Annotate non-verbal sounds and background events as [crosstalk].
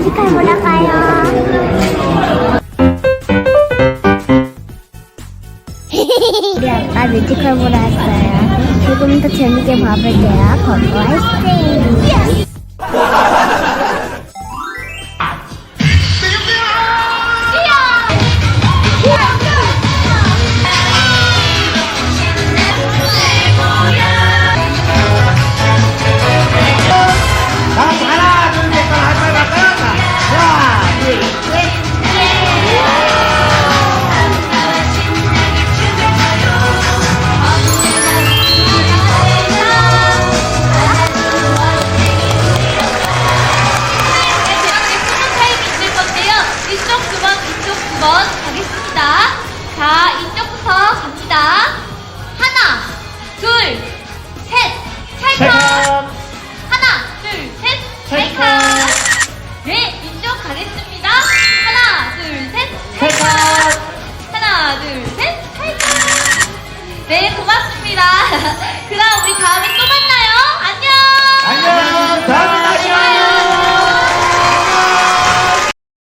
뮤지컬 보러 가요. 우리 아빠 뮤지컬 보러 왔어요. 조금 더 재밌게 봐볼게요. 거거 아이 이쪽 두번 가겠습니다. 자, 이쪽부터 갑니다. 하나, 둘, 셋, 찰칵. 하나, 둘, 셋, 찰칵. 네, 이쪽 가겠습니다. 하나, 둘, 셋, 찰칵. 하나, 둘, 셋, 찰칵. 네, 고맙습니다. [laughs] 그럼 우리 다음에.